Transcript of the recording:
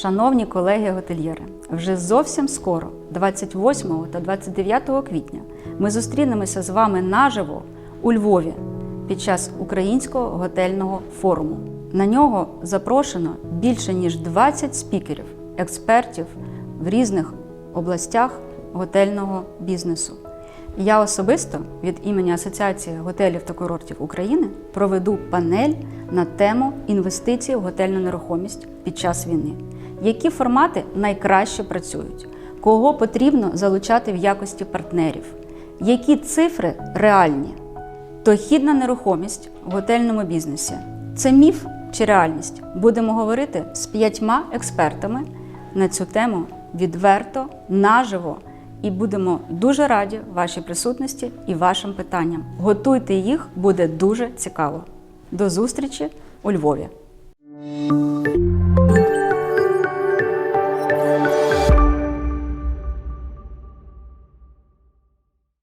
Шановні колеги-готельєри, вже зовсім скоро, 28 та 29 квітня, ми зустрінемося з вами наживо у Львові під час українського готельного форуму. На нього запрошено більше ніж 20 спікерів, експертів в різних областях готельного бізнесу. Я особисто від імені Асоціації готелів та курортів України проведу панель на тему інвестицій в готельну нерухомість під час війни. Які формати найкраще працюють? Кого потрібно залучати в якості партнерів? Які цифри реальні? Дохідна нерухомість в готельному бізнесі це міф чи реальність? Будемо говорити з п'ятьма експертами на цю тему відверто, наживо. І будемо дуже раді вашій присутності і вашим питанням. Готуйте їх, буде дуже цікаво. До зустрічі у Львові!